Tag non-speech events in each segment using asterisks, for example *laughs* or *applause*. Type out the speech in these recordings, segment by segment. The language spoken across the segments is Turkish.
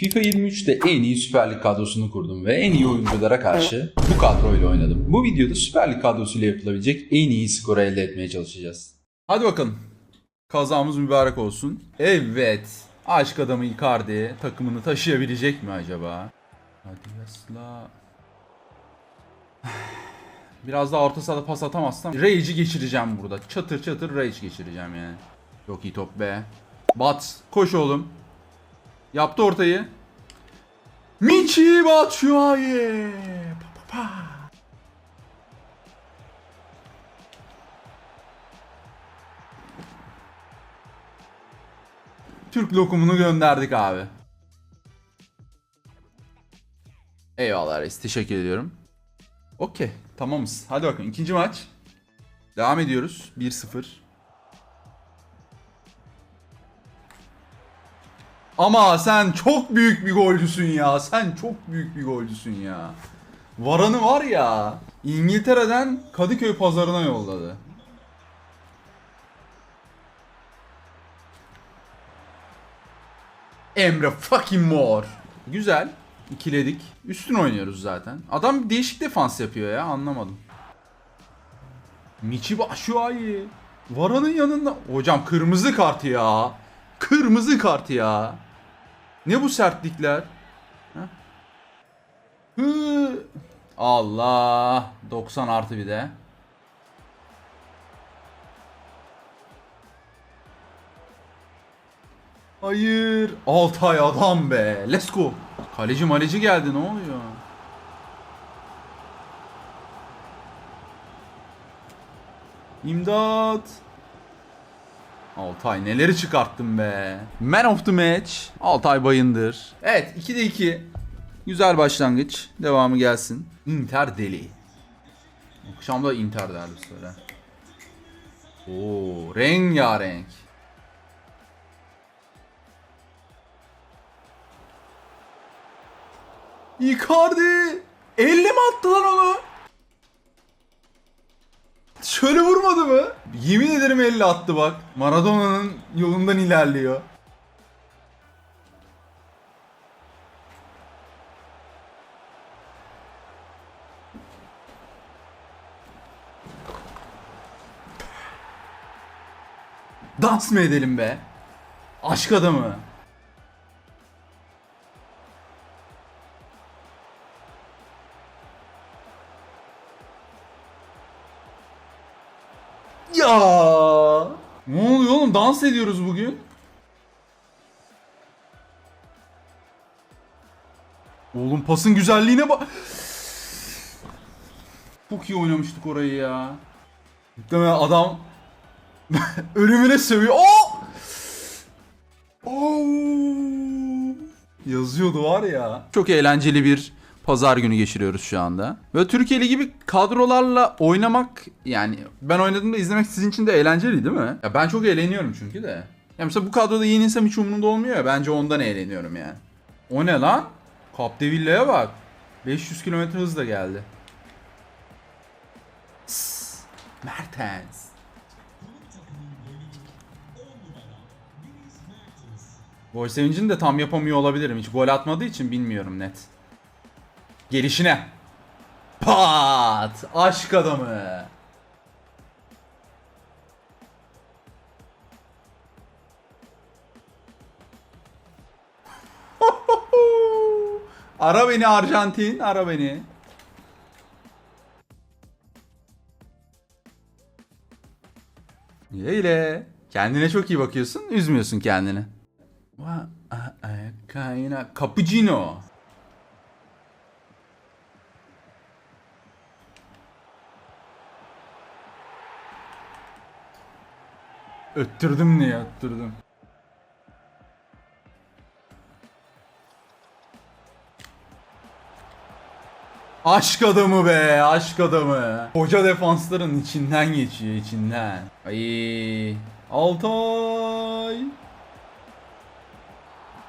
FIFA 23'te en iyi Süper Lig kadrosunu kurdum ve en iyi oyunculara karşı bu kadroyla oynadım. Bu videoda Süper Lig kadrosuyla yapılabilecek en iyi skoru elde etmeye çalışacağız. Hadi bakalım. Kazamız mübarek olsun. Evet. Aşk adamı Icardi takımını taşıyabilecek mi acaba? Hadi yasla. *sighs* Biraz daha orta sahada pas atamazsam Rage'i geçireceğim burada. Çatır çatır Rage geçireceğim yani. Çok iyi top be. Bat. Koş oğlum. Yaptı ortayı. Michi Batshuayi. Türk lokumunu gönderdik abi. Eyvallah reis. Teşekkür ediyorum. Okey. Tamamız. Hadi bakalım. ikinci maç. Devam ediyoruz. 1-0. Ama sen çok büyük bir golcüsün ya. Sen çok büyük bir golcüsün ya. Varan'ı var ya. İngiltere'den Kadıköy pazarına yolladı. Emre fucking Mor. Güzel. İkiledik. Üstün oynuyoruz zaten. Adam değişik defans yapıyor ya anlamadım. Michi Batshuayi. Varan'ın yanında. Hocam kırmızı kart ya. Kırmızı kart ya. Ne bu sertlikler? Hı. Allah. 90 artı bir de. Hayır. Altay adam be. Let's go. Kaleci maleci geldi ne oluyor? İmdat. Altay neleri çıkarttın be. Man of the match. Altay Bayındır. Evet 2'de 2. Güzel başlangıç. Devamı gelsin. Inter deli. Akşam da Inter derdi söyle. Oo, rengarenk. Icardi! Elle mi attı lan onu? Şöyle vurmadı mı? Yemin ederim elle attı bak. Maradona'nın yolundan ilerliyor. Dans mı edelim be? Aşk adamı. Oğlum? Dans ediyoruz bugün. Oğlum pasın güzelliğine bak. Çok iyi oynamıştık orayı ya. Muhtemelen adam *laughs* ölümüne sövüyor. Oo! Oo! Yazıyordu var ya. Çok eğlenceli bir pazar günü geçiriyoruz şu anda. Ve Türkiye'li gibi kadrolarla oynamak yani ben oynadığımda izlemek sizin için de eğlenceli değil mi? Ya ben çok eğleniyorum çünkü de. Ya mesela bu kadroda yenilsem hiç umurumda olmuyor ya. Bence ondan eğleniyorum yani. O ne lan? Capdevilla'ya bak. 500 km hızla geldi. Sss, Mertens. Gol sevincini de tam yapamıyor olabilirim. Hiç gol atmadığı için bilmiyorum net. Gelişine. Pat! Aşk adamı. *laughs* ara beni Arjantin, ara beni. İyi ile. Kendine çok iyi bakıyorsun, üzmüyorsun kendini. Cappuccino. Öttürdüm niye öttürdüm. Aşk adamı be aşk adamı. Koca defansların içinden geçiyor içinden. Ay Altay.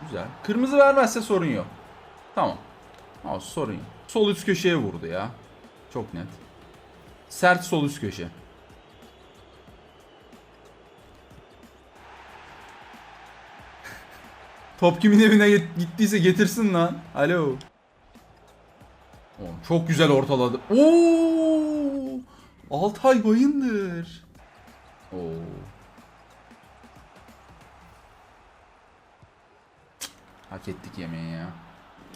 Güzel. Kırmızı vermezse sorun yok. Tamam. Ama sorun yok. Sol üst köşeye vurdu ya. Çok net. Sert sol üst köşe. Top kimin evine gittiyse getirsin lan. Alo. Oğlum çok güzel ortaladı. Oo! Altay Bayındır. Oo. Cık, Hak ettik yemeği ya.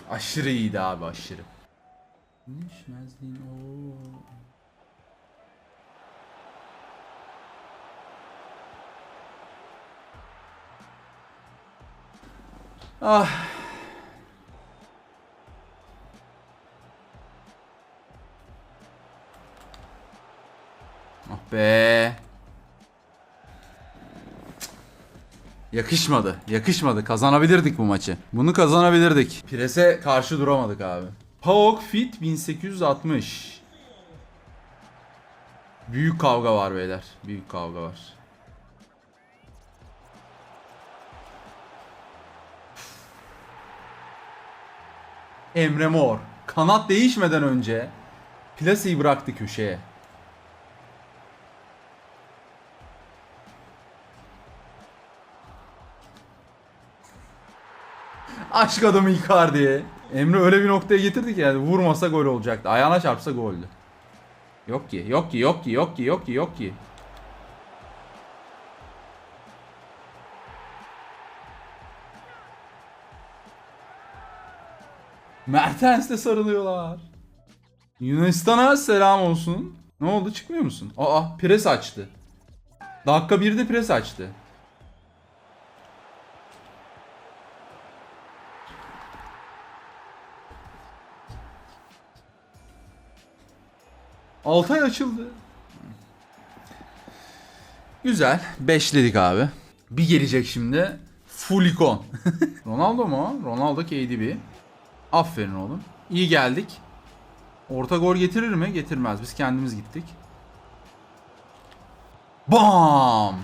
Aşırı iyiydi abi aşırı. Düşmezliğin o. Ah. Ah be. Yakışmadı. Yakışmadı. Kazanabilirdik bu maçı. Bunu kazanabilirdik. Prese karşı duramadık abi. PAOK Fit 1860. Büyük kavga var beyler. Büyük kavga var. Emre Mor. Kanat değişmeden önce Plase'yi bıraktı köşeye. Aşk adamı Icardi. Emre öyle bir noktaya getirdi ki yani vurmasa gol olacaktı. Ayağına çarpsa goldü. Yok ki, yok ki, yok ki, yok ki, yok ki, yok ki. Mertens'le sarılıyorlar. Yunanistan'a selam olsun. Ne oldu çıkmıyor musun? Aa pres açtı. Dakika 1'de pres açtı. Altay açıldı. Güzel. Beşledik abi. Bir gelecek şimdi. Full ikon. *laughs* Ronaldo mu? Ronaldo KDB. Aferin oğlum. İyi geldik. Orta gol getirir mi? Getirmez. Biz kendimiz gittik. Bam!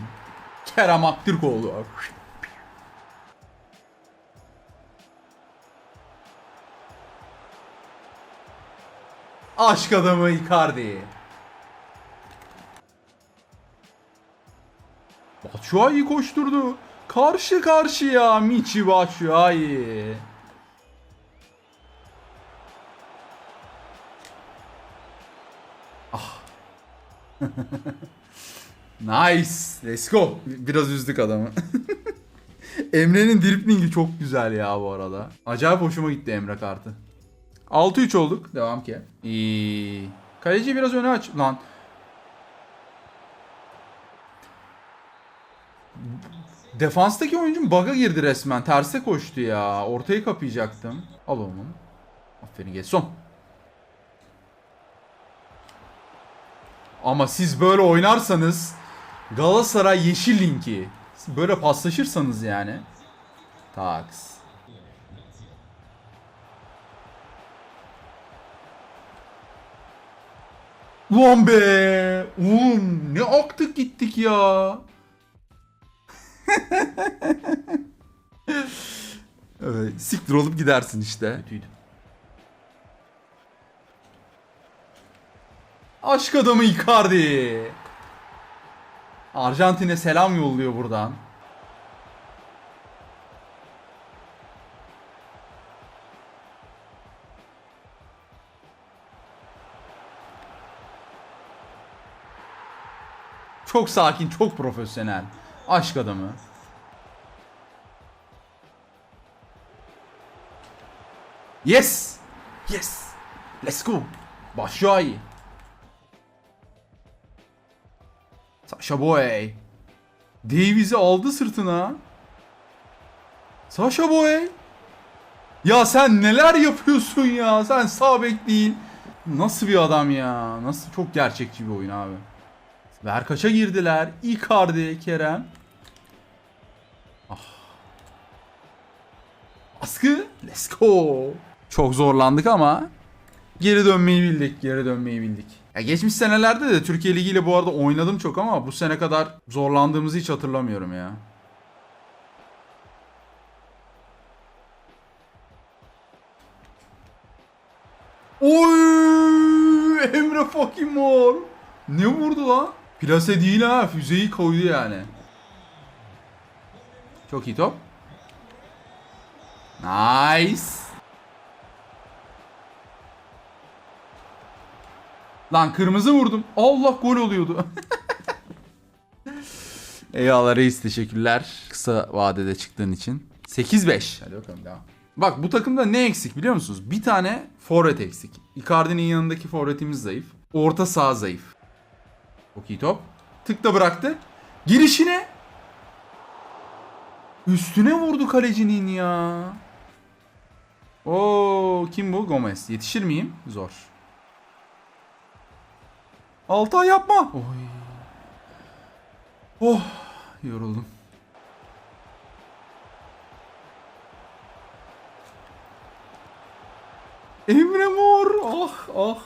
Kerem Aktürkoğlu. Aşk adamı Icardi. Batshuayi koşturdu. Karşı karşıya Michi Batshuayi. *laughs* Nice. Let's go. Biraz üzdük adamı. *laughs* Emre'nin driplingi çok güzel ya bu arada. Acayip hoşuma gitti Emre kartı. 6-3 olduk. Devam ki. İyi. Kaleci biraz öne aç. Lan. Defanstaki oyuncum bug'a girdi resmen. Terse koştu ya. Ortayı kapayacaktım. Al onu. Aferin Gerson. Ama siz böyle oynarsanız Galatasaray yeşil linki. Böyle paslaşırsanız yani. Taks. Ulan be! Oğlum ne aktık gittik ya. *laughs* evet, siktir olup gidersin işte. Kötüydü. Aşk adamı Icardi. Arjantin'e selam yolluyor buradan. Çok sakin, çok profesyonel. Aşk adamı. Yes! Yes! Let's go! Başşuayi. Sasha Boy. Davies'i aldı sırtına. Sasha Boy. Ya sen neler yapıyorsun ya? Sen sağ bek değil. Nasıl bir adam ya? Nasıl çok gerçekçi bir oyun abi. Verkaç'a girdiler. Icardi, Kerem. Ah. Askı. Let's go. Çok zorlandık ama geri dönmeyi bildik. Geri dönmeyi bildik. Ya geçmiş senelerde de Türkiye Ligi ile bu arada oynadım çok ama bu sene kadar zorlandığımızı hiç hatırlamıyorum ya. Oy! Emre fucking mor. Ne vurdu lan? Plase değil ha. Füzeyi koydu yani. Çok iyi top. Nice. Lan kırmızı vurdum. Allah gol oluyordu. *laughs* Eyvallah reis teşekkürler. Kısa vadede çıktığın için. 8-5. Hadi bakalım devam. Bak bu takımda ne eksik biliyor musunuz? Bir tane forvet eksik. Icardi'nin yanındaki forvetimiz zayıf. Orta saha zayıf. Çok iyi top. Tık da bıraktı. Girişine. Üstüne vurdu kalecinin ya. Oo kim bu? Gomez. Yetişir miyim? Zor. Altay yapma. Oy. Oh yoruldum. Emre Mor. Ah ah.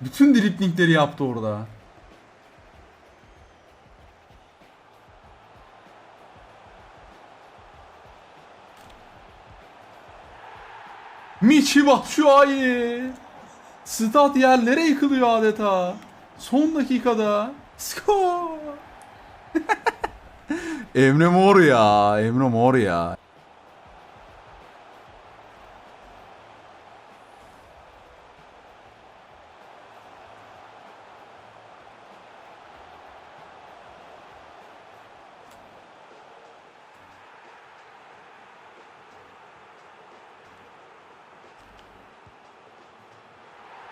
Bütün driplingleri yaptı orada. Michi Batshuayi. Stat yerlere yıkılıyor adeta. Son dakikada. Skor. *laughs* Emre Mor ya. Emre Mor ya.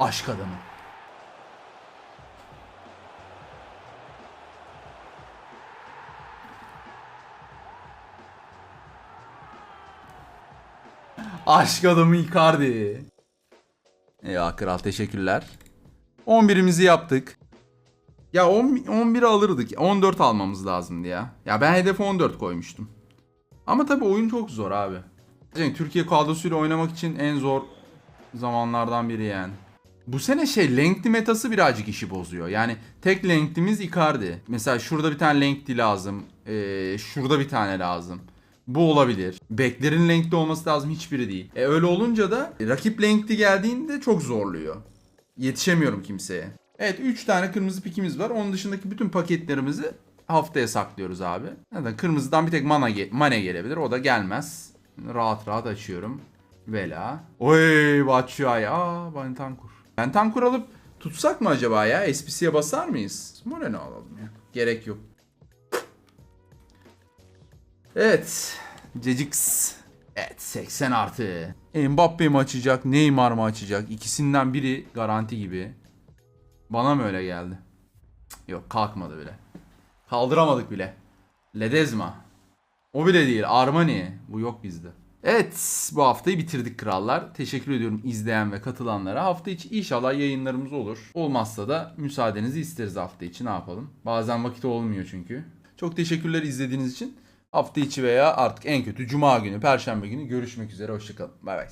Aşk adamı. Aşk adamı Icardi. Ya kral teşekkürler. 11'imizi yaptık. Ya 10, 11 alırdık. 14 almamız lazımdı ya. Ya ben hedefe 14 koymuştum. Ama tabii oyun çok zor abi. Yani Türkiye kadrosuyla oynamak için en zor zamanlardan biri yani. Bu sene şey lengthy metası birazcık işi bozuyor. Yani tek length'imiz Icardi. Mesela şurada bir tane lengthy lazım. Ee, şurada bir tane lazım. Bu olabilir. Beklerin length'li olması lazım hiçbiri değil. E öyle olunca da rakip length'li geldiğinde çok zorluyor. Yetişemiyorum kimseye. Evet 3 tane kırmızı pikimiz var. Onun dışındaki bütün paketlerimizi haftaya saklıyoruz abi. Zaten kırmızıdan bir tek mana ge- mane gelebilir. O da gelmez. Rahat rahat açıyorum. Vela. Oy Batshuayi. Aa Bentancur. Bentancur alıp tutsak mı acaba ya? SPC'ye basar mıyız? Moreno alalım ya. Gerek yok. Evet. Cecix. Evet 80 artı. Mbappe mi açacak? Neymar mı açacak? İkisinden biri garanti gibi. Bana mı öyle geldi? Yok kalkmadı bile. Kaldıramadık bile. Ledezma. O bile değil. Armani. Bu yok bizde. Evet bu haftayı bitirdik krallar. Teşekkür ediyorum izleyen ve katılanlara. Hafta içi inşallah yayınlarımız olur. Olmazsa da müsaadenizi isteriz hafta içi ne yapalım. Bazen vakit olmuyor çünkü. Çok teşekkürler izlediğiniz için. Hafta içi veya artık en kötü cuma günü, perşembe günü görüşmek üzere. Hoşçakalın. Bay bay.